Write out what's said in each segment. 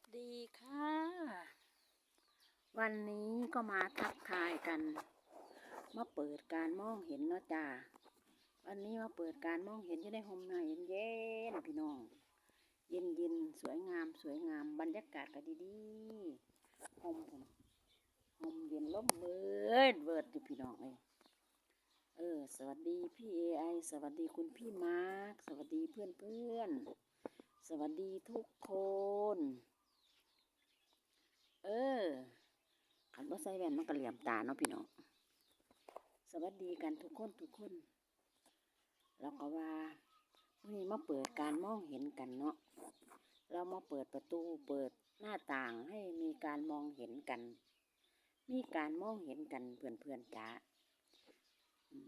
สดีค่ะ วันนี้ก็มาทักทายกัน มาเปิดการมองเห็นเนาะจ้าวันนี้มาเปิดการมองเห็นจะได้หมหน่อยเย็นๆพี่น้อง เย็นเย็นๆสวยงามสวยงามบรรยากาศก็ดีๆหมผมหมเย็นลมเบิดเบิดอยู่พี่น้องเอ้ยเออสวัสดีพี่เอไอสวัสดีคุณพี่มาร์คสวัสดีเพื่อนเพื่อนๆสวัสดีทุกคน เออขันว่าใส่แว่นมันก็เหลี่ยมตาเนาะพี่น้องสวัสดีกันทุกคนทุกคนแล้วก็ว่าวันนี้มาเปิดการมองเห็นกันเนาะเรามาเปิดประตูเปิดหน้าต่างให้มีการมองเห็นกัน มีการมองเห็นกันเพื่อนเพื่อนๆจ้า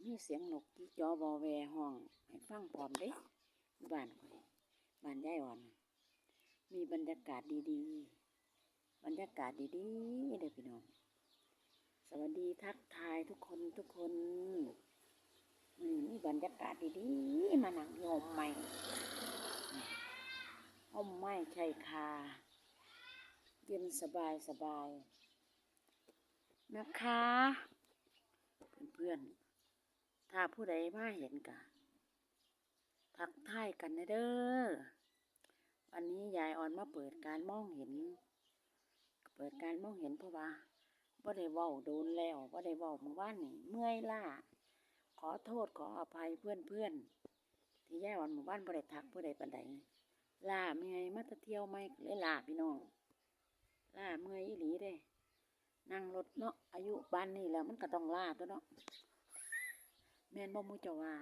มีเสียงนกที่จอบอแวห้องให้ฟังพร้อมเด้บ้านข่อยบ้านยายอ่อน มีบรรยากาศดีๆ บรรยากาศดีๆเด้อพี่น้อง สวัสดีทักทายทุกคนทุกคนอืมมีบรรยากาศดีๆ มาหนังโยมใหม่ห้มไม้ชายคา เย็นสบายสบาย นะคะ เพื่อนๆ ถ้าผู้ใดมาเห็นกะทักทายกันนะเด้อ วันนี้ยายอ่อนมาเปิดการมองเห็น ปิดการมองเห็นเพราะว่าบ่ได้เว้าโดนแล้วบ่ได้เว้าเมื่อวานนี่เมื่อยล้าขอโทษขออภัยเพื่อนเพื่อนที่ยายอ่อนเมื่อวานบ่ได้ทักผู้ใดปานใดลาเมื่อยมาตะเที่ยวไม่เลยล้าพี่น้องลาเมื่อยอีหลีเด้ นั่งรถเนาะอายุบ้านนี่แล้วมันก็ต้องลาตัวเนาะแม่นบ่มูเจ้าว่า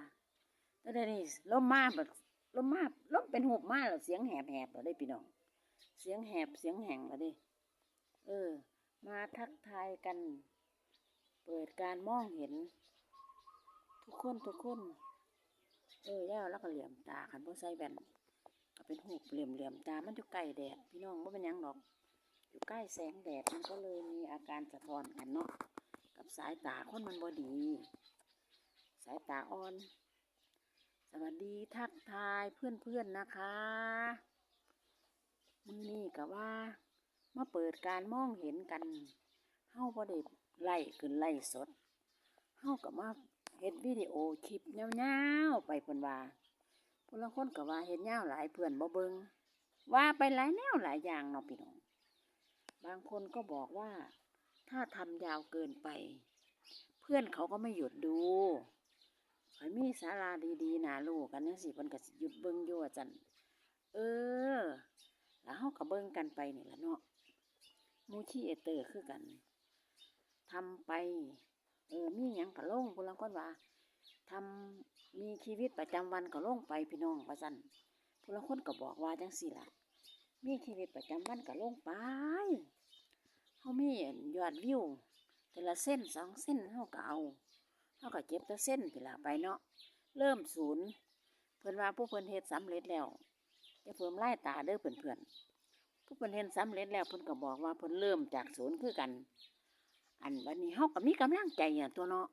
ต่เดี๋ยวนี้ล้มมาแบบล้มมาล้มเป็นหูบมาแล้วเสียงแหบแหบแล้วได้พี่น้อง เสียงแหบเสียงแหงแล้วเด้ เออ มาทักทายกัน เปิดการมองเห็น ทุกคนทุกคน เออแล้วแล้วก็เหลี่ยมตาขันบ่ใส่แว่นก็เป็นหูเหลี่ยมเหลี่ยมตา มันอยู่ใกล้แดด พี่น้องบ่เป็นยังหรอก อยู่ใกล้แสงแดดมันก็เลยมีอาการสะท้อนกันเนาะ กับสายตาคนมันบ่ดี สายตาอ่อน สวัสดีทักทายเพื่อนๆนะคะมือนี้ก็ว่า มาเปิดการมองเห็นกันเฮาบ่ได้ไล่ขึ้นไล่สดเฮาก็มาเฮ็ดวิดีโอคลิปยาวๆไปเพิ่นว่าผู้ลางคนก็ว่าเฮ็ดยาวหลายเพื่อนบ่เบิงว่าไปหลายแนวหลายอย่างเนาะพี่น้องบางคนก็บอกว่า ถ้าทำยาวเกินไป เพื่อนเขาก็ไม่หยุดดูขอยมีสาราดีๆน่าลูกกันจังสิเพิ่นก็หยุดเบิ่งยู่วจันเออ แล้วเฮาก็เบิ่งกันไปนี่ละเนาะ มูชีเอเตอร์คือกันทำไปเออมีหยังก็ลงพุลังคนว่าทำมีชีวิตประจำวันก็ลงไปพี่น้องว่าซั่นพุลังคนก็บอกว่าจังซี่ละมีชีวิตประจำวันก็ลงไปเฮามียอดวิวแต่ละเส้นสองเส้นเฮาก็เอาเฮาก็เก็บแต่เส้นพี่ละไปเนาะเริ่มศูนย์เพิ่อนว่าผู้เพิ่อนเฮ็ดสำเร็จแล้วจะเพิ่มไล่ตาเด้อเพื่อนๆ ผู้เพิ่นเห็นสำเร็จแล้วเพิ่นก็บอกว่าเพิ่นเริ่มจากศูนย์คือกัน อันวันนี้เฮาก็มีกำลังใจอะตัวเนาะ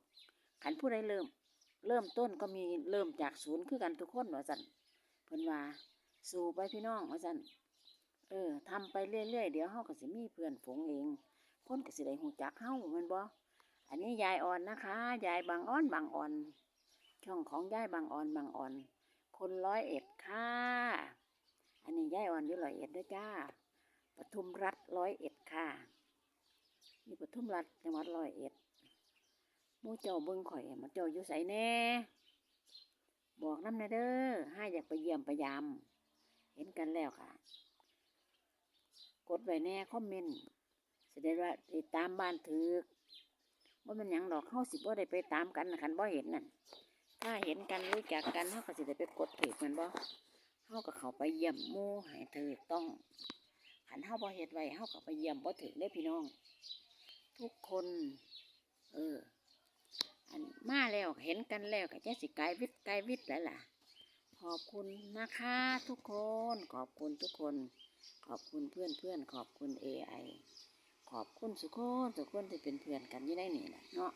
คันผู้ใดเริ่ม เริ่มต้นก็มีเริ่มจากศูนย์คือกันทุกคนว่าซั่นเพิ่นว่าสู่ไปพี่น้องว่าซั่นเออทำไปเรื่อยๆเดี๋ยวเฮาก็สิมีเพื่อนฝูงเองคนก็สิได้ฮู้จักเฮาแม่นบ่อันนี้ยายอ่อนนะคะ ยายบางอ้อนบางอ่อน ช่องของยายบางอ่อนบางอ่อน คนร้อยเอ็ดค่ะ อันนี้ยายอ่อนอยู่ร้อยเอ็ดด้วยจ้า ปทุมรัฐร้อยเอ็ดค่ะนี่ปทุมรัฐจังหวัดร้อยเอ็ดมู่เจ้าเบิ่งข่อยมาเจ้าอยู่ไสแน่ บอกน้ำแน่เด้อห้อยากไปเยี่ยมไปยาม เห็นกันแล้วค่ะ กดไว้แน่คอมเมนต์แสดงว่าติดตามบ้านถือว่ามันยังดอกเข้าสิบว่าได้ไปตามกันนะคันบ่เห็นนั่นถ้าเห็นกันรู้จักกันเขาก็สิได้ไปกดถือมันบ่เขาก็เข้าไปเยี่ยมมู่ให้ถือต้อง ขันเฮาบ่เฮ็ดไว้เฮาก็ไปเยี่ยมบ่ถึงได้พี่น้อง ทุกคน เออ อันมาแล้วเห็นกันแล้วก็จะสิกายวิทย์กายวิทย์แล้วล่ะ ขอบคุณนะคะทุกคน ขอบคุณทุกคน ขอบคุณเพื่อนเพื่อนขอบคุณ AI ขอบคุณสุกคนสุกคนที่เป็นเพื่อนกันยี่ได้นี่แหละเนาะ